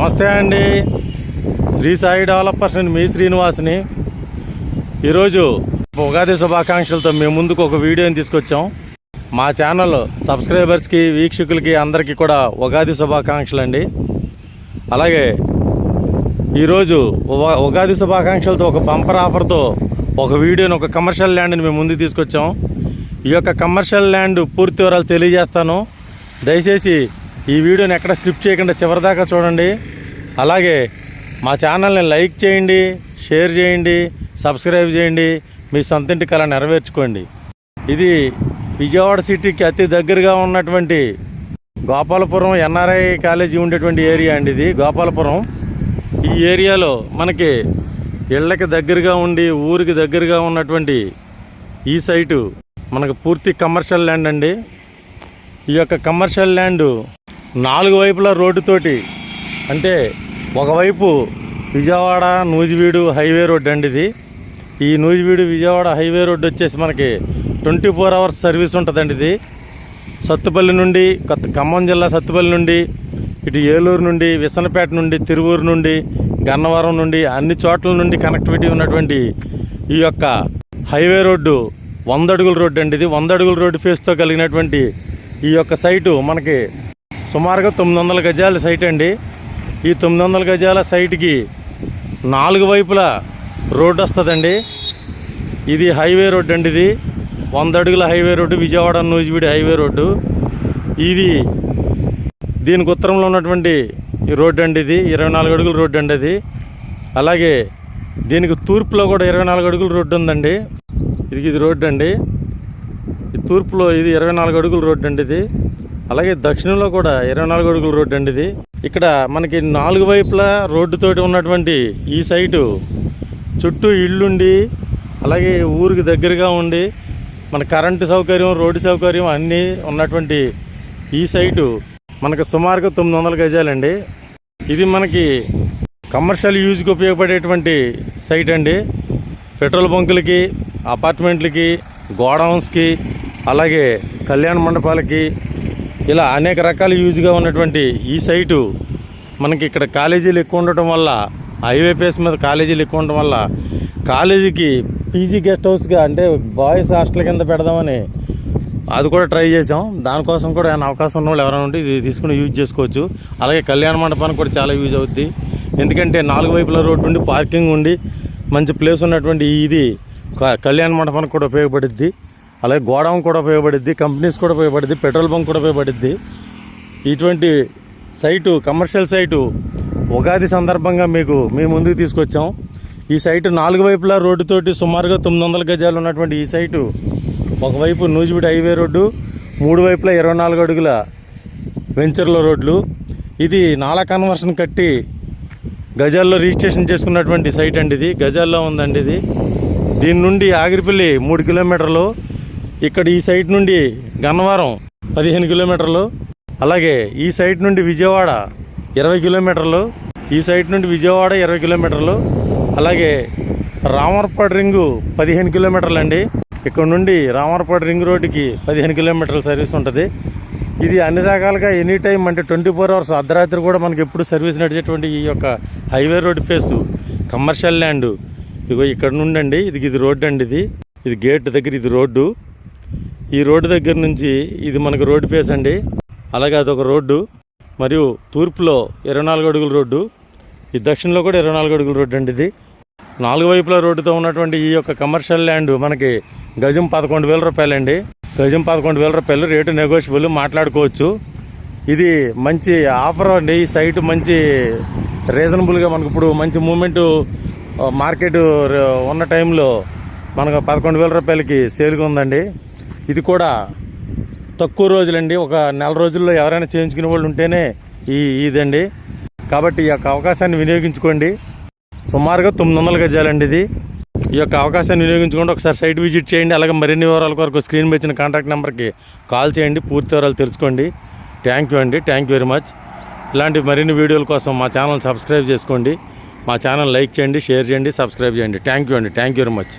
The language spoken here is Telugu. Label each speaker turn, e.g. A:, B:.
A: నమస్తే అండి. శ్రీ సాయి డెవలపర్స్ అండి మీ శ్రీనివాస్ని. ఈరోజు ఉగాది శుభాకాంక్షలతో మేము ముందుకు ఒక వీడియోని తీసుకొచ్చాం. మా ఛానల్ సబ్స్క్రైబర్స్కి వీక్షకులకి అందరికీ కూడా ఉగాది శుభాకాంక్షలు అండి అలాగే ఈరోజు ఉగాది శుభాకాంక్షలతో ఒక బంపర్ ఆఫర్తో ఒక వీడియోని ఒక కమర్షియల్ ల్యాండ్ని మేము ముందుకు తీసుకొచ్చాం. ఈ యొక్క కమర్షియల్ ల్యాండ్ పూర్తి వివరాలు తెలియజేస్తాను. దయచేసి ఈ వీడియోని ఎక్కడ స్కిప్ చేయకుండా చివరిదాకా చూడండి. అలాగే మా ఛానల్ని లైక్ చేయండి షేర్ చేయండి సబ్స్క్రైబ్ చేయండి. మీ సొంత ఇంటి కళ నెరవేర్చుకోండి. ఇది విజయవాడ సిటీకి అతి దగ్గరగా ఉన్నటువంటి గోపాలపురం ఎన్ఆర్ఐ కాలేజీ ఉండేటువంటి ఏరియా అండి ఇది. గోపాలపురం ఈ ఏరియాలో మనకి ఇళ్ళకి దగ్గరగా ఉండి ఊరికి దగ్గరగా ఉన్నటువంటి ఈ సైటు మనకు పూర్తి కమర్షియల్ ల్యాండ్ అండి. ఈ యొక్క కమర్షియల్ ల్యాండ్ నాలుగు వైపులా రోడ్డుతోటి అంటే ఒకవైపు విజయవాడ నూజివీడు హైవే రోడ్ అండి ఇది. ఈ నూజివీడు విజయవాడ హైవే రోడ్ వచ్చేసి మనకి ట్వంటీ ఫోర్ అవర్స్ సర్వీస్ ఉంటుందండి ఇది. సత్తుపల్లి నుండి కొత్త ఖమ్మం జిల్లా సత్తుపల్లి నుండి ఇటు ఏలూరు నుండి విసనపేట నుండి తిరువూరు నుండి గన్నవరం నుండి అన్ని చోట్ల నుండి కనెక్టివిటీ ఉన్నటువంటి ఈ యొక్క హైవే రోడ్డు వంద అడుగుల రోడ్డు అండి ఇది. వంద అడుగుల రోడ్డు ఫేస్తో కలిగినటువంటి ఈ యొక్క సైటు మనకి సుమారుగా తొమ్మిది వందల గజాల సైట్ అండి. ఈ తొమ్మిది వందల గజాల సైట్కి నాలుగు వైపులా రోడ్డు వస్తుందండి. ఇది హైవే రోడ్డు అండి ఇది. వంద అడుగుల హైవే రోడ్డు విజయవాడ నూజివీడి హైవే రోడ్డు. ఇది దీనికి ఉత్తరంలో ఉన్నటువంటి ఈ రోడ్డు అండి ఇది. ఇరవై నాలుగు అడుగుల రోడ్డు అండి అది. అలాగే దీనికి తూర్పులో కూడా ఇరవై నాలుగు అడుగుల రోడ్డు ఉందండి. ఇది ఇది రోడ్డు అండి. ఈ తూర్పులో ఇది ఇరవై నాలుగు అడుగుల రోడ్డు అండి ఇది. అలాగే దక్షిణంలో కూడా ఇరవై నాలుగు అడుగుల రోడ్డు అండి ఇది. ఇక్కడ మనకి నాలుగు వైపులా రోడ్డుతోటి ఉన్నటువంటి ఈ సైటు చుట్టూ ఇళ్ళుండి అలాగే ఊరికి దగ్గరగా ఉండి మన కరెంటు సౌకర్యం రోడ్డు సౌకర్యం అన్నీ ఉన్నటువంటి ఈ సైటు మనకు సుమారుగా తొమ్మిది వందల గజాలండి. ఇది మనకి కమర్షియల్ యూజ్కి ఉపయోగపడేటువంటి సైట్ అండి. పెట్రోల్ బంకులకి అపార్ట్మెంట్లకి గోడౌన్స్కి అలాగే కళ్యాణ మండపాలకి ఇలా అనేక రకాల యూజ్గా ఉన్నటువంటి ఈ సైటు మనకి ఇక్కడ కాలేజీలు ఎక్కువ ఉండటం వల్ల హైవే ఫేస్ మీద కాలేజీలు ఎక్కువ ఉండటం వల్ల కాలేజీకి పీజీ గెస్ట్ హౌస్గా అంటే బాయ్స్ హాస్టల్ కింద పెడదామని అది కూడా ట్రై చేసాం దానికోసం కూడా ఏమైనా అవకాశం ఉన్న వాళ్ళు ఎవరైనా ఉంటే ఇది తీసుకుని యూజ్ చేసుకోవచ్చు. అలాగే కళ్యాణ మండపానికి కూడా చాలా యూజ్ అవుద్ది. ఎందుకంటే నాలుగు వైపుల రోడ్డు ఉండి పార్కింగ్ ఉండి మంచి ప్లేస్ ఉన్నటువంటి ఇది కళ్యాణ మండపానికి కూడా ఉపయోగపడుద్ది. అలాగే గోడౌన్ కూడా ఉపయోగపడిద్ది కంపెనీస్ కూడా ఉపయోగపడిద్ది పెట్రోల్ బంక్ కూడా ఉపయోగపడిద్ది. ఇటువంటి సైటు కమర్షియల్ సైటు ఉగాది సందర్భంగా మీకు మీ ముందుకు తీసుకొచ్చాం. ఈ సైటు నాలుగు వైపులా రోడ్డుతోటి సుమారుగా తొమ్మిది వందల గజాలు ఉన్నటువంటి ఈ సైటు ఒకవైపు నూజిబిడి హైవే రోడ్డు మూడు వైపులా ఇరవై నాలుగు అడుగుల వెంచర్ల రోడ్లు. ఇది నాలా కన్వర్షన్ కట్టి గజాల్లో రిజిస్ట్రేషన్ చేసుకున్నటువంటి సైట్ అండి ఇది. గజాల్లో ఉందండి ఇది. దీని నుండి ఆగిరిపల్లి మూడు కిలోమీటర్లు ఇక్కడ ఈ సైట్ నుండి గన్నవరం పదిహేను కిలోమీటర్లు అలాగే ఈ సైట్ నుండి విజయవాడ ఇరవై కిలోమీటర్లు ఈ సైట్ నుండి విజయవాడ ఇరవై కిలోమీటర్లు అలాగే రామర్పాడు రింగు పదిహేను కిలోమీటర్లు అండి ఇక్కడ నుండి రామర్పాడు రింగ్ రోడ్డుకి పదిహేను కిలోమీటర్ల సర్వీస్ ఉంటుంది. ఇది అన్ని రకాలుగా ఎనీ టైం అంటే ట్వంటీ ఫోర్ అవర్స్ అర్ధరాత్రి కూడా మనకి ఎప్పుడు సర్వీస్ నడిచేటువంటి ఈ యొక్క highway road face commercial land. ఇగో ఇక్కడ నుండి అండి ఇది ఇది రోడ్డు అండి ఇది. ఇది గేట్ దగ్గర ఇది రోడ్డు. ఈ రోడ్డు దగ్గర నుంచి ఇది మనకు రోడ్డు ఫేస్ అండి. అలాగే అదొక రోడ్డు. మరియు తూర్పులో ఇరవై నాలుగు అడుగుల రోడ్డు. ఈ దక్షిణంలో కూడా ఇరవై నాలుగు అడుగుల రోడ్డు అండి ఇది. నాలుగు వైపుల రోడ్డుతో ఉన్నటువంటి ఈ యొక్క కమర్షియల్ ల్యాండ్ మనకి గజం పదకొండు వేల రూపాయలండి. గజం పదకొండు వేల రూపాయలు రేటు నెగోషియబుల్ మాట్లాడుకోవచ్చు. ఇది మంచి ఆఫర్ అండి. ఈ సైట్ మంచి రీజనబుల్గా మనకు ఇప్పుడు మంచి మూమెంట్ మార్కెట్ ఉన్న టైంలో మనకు పదకొండు వేల రూపాయలకి సేల్గా ఉందండి. ఇది కూడా తక్కువ రోజులండి. ఒక నెల రోజుల్లో ఎవరైనా చేయించుకునే వాళ్ళు ఉంటేనే ఈ ఇదండి. కాబట్టి ఈ యొక్క అవకాశాన్ని వినియోగించుకోండి. సుమారుగా తొమ్మిది వందల గజాలండి ఇది. ఈ యొక్క అవకాశాన్ని వినియోగించుకోండి. ఒకసారి సైట్ విజిట్ చేయండి. అలాగే మరిన్ని వివరాల కొరకు స్క్రీన్ వచ్చిన ఇచ్చిన కాంటాక్ట్ నెంబర్కి కాల్ చేయండి. పూర్తి వివరాలు తెలుసుకోండి. థ్యాంక్ యూ అండి. Thank you very much. ఇలాంటి మరిన్ని వీడియోల కోసం మా ఛానల్ సబ్స్క్రైబ్ చేసుకోండి. మా ఛానల్ లైక్ చేయండి షేర్ చేయండి సబ్స్క్రైబ్ చేయండి. థ్యాంక్ యూ అండి. Thank you very much.